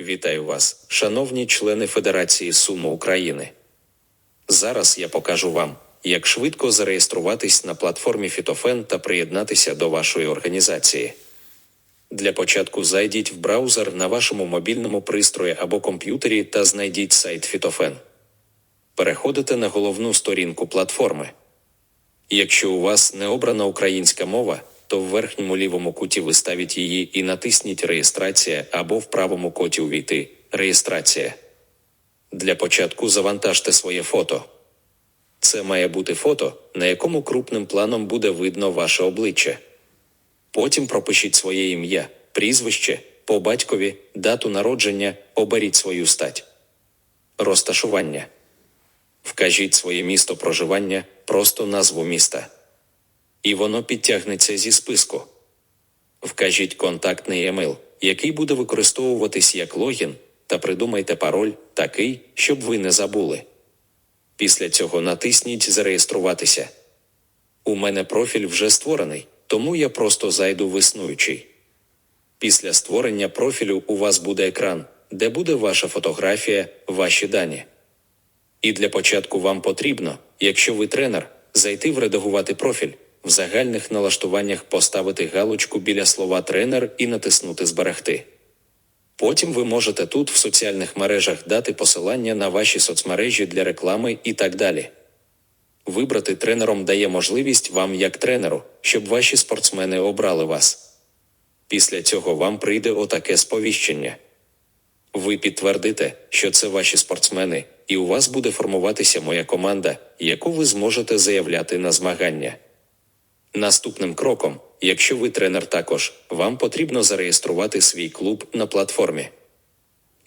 Вітаю вас, шановні члени Федерації Сумо України. Зараз я покажу вам, як швидко зареєструватись на платформі Фітофен та приєднатися до вашої організації. Для початку зайдіть в браузер на вашому мобільному пристрої або комп'ютері та знайдіть сайт Фітофен. Переходите на головну сторінку платформи. Якщо у вас не обрана українська мова, то в верхньому лівому куті виставіть її і натисніть Реєстрація або в правому коті увійти Реєстрація. Для початку завантажте своє фото. Це має бути фото, на якому крупним планом буде видно ваше обличчя. Потім пропишіть своє ім'я, прізвище, по батькові, дату народження, оберіть свою стать. Розташування. Вкажіть своє місто проживання, просто назву міста. І воно підтягнеться зі списку. Вкажіть контактний емейл, який буде використовуватись як логін, та придумайте пароль такий, щоб ви не забули. Після цього натисніть Зареєструватися. У мене профіль вже створений, тому я просто зайду в існуючий. Після створення профілю у вас буде екран, де буде ваша фотографія, ваші дані. І для початку вам потрібно, якщо ви тренер, зайти в редагувати профіль, в загальних налаштуваннях поставити галочку біля слова тренер і натиснути Зберегти. Потім ви можете тут в соціальних мережах дати посилання на ваші соцмережі для реклами і так далі. Вибрати тренером дає можливість вам як тренеру, щоб ваші спортсмени обрали вас. Після цього вам прийде отаке сповіщення. Ви підтвердите, що це ваші спортсмени, і у вас буде формуватися моя команда, яку ви зможете заявляти на змагання. Наступним кроком, якщо ви тренер також, вам потрібно зареєструвати свій клуб на платформі.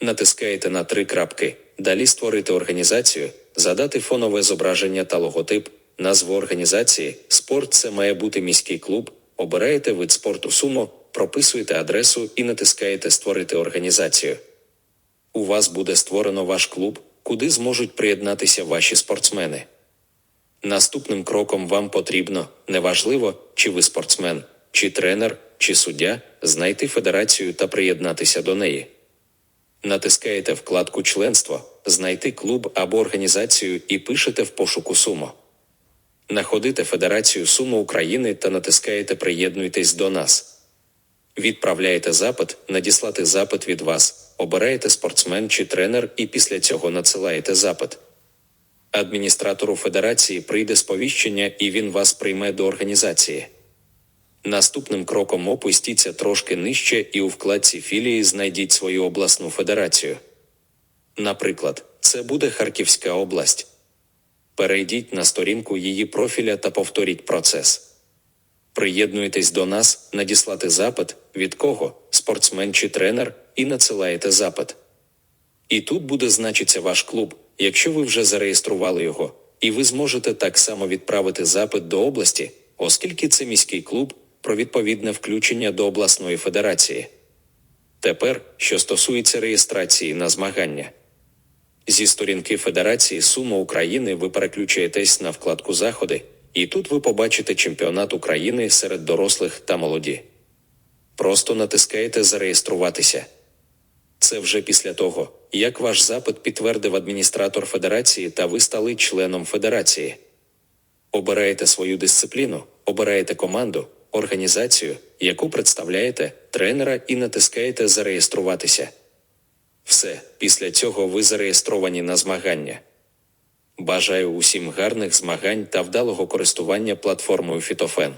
Натискаєте на три крапки, далі створити організацію, задати фонове зображення та логотип, назву організації, спорт це має бути міський клуб, обираєте вид спорту сумо, прописуєте адресу і натискаєте Створити організацію. У вас буде створено ваш клуб, куди зможуть приєднатися ваші спортсмени. Наступним кроком вам потрібно, неважливо, чи ви спортсмен, чи тренер, чи суддя, знайти федерацію та приєднатися до неї. Натискаєте вкладку Членство, знайти клуб або організацію і пишете в пошуку Сумо. Находите Федерацію Сумо України та натискаєте Приєднуйтесь до нас. Відправляєте запит, надіслати запит від вас, обираєте спортсмен чи тренер і після цього надсилаєте запит. Адміністратору федерації прийде сповіщення і він вас прийме до організації. Наступним кроком опустіться трошки нижче і у вкладці філії знайдіть свою обласну федерацію. Наприклад, це буде Харківська область. Перейдіть на сторінку її профіля та повторіть процес. Приєднуєтесь до нас, надіслати запит, від кого, спортсмен чи тренер, і надсилаєте запит. І тут буде значиться ваш клуб, якщо ви вже зареєстрували його, і ви зможете так само відправити запит до області, оскільки це міський клуб про відповідне включення до обласної федерації. Тепер, що стосується реєстрації на змагання. Зі сторінки Федерації Сумо України ви переключаєтесь на вкладку Заходи, і тут ви побачите чемпіонат України серед дорослих та молоді. Просто натискаєте Зареєструватися. Це вже після того, як ваш запит підтвердив адміністратор Федерації та ви стали членом Федерації. Обираєте свою дисципліну, обираєте команду, організацію, яку представляєте, тренера і натискаєте Зареєструватися. Все, після цього ви зареєстровані на змагання. Бажаю усім гарних змагань та вдалого користування платформою Фітофен.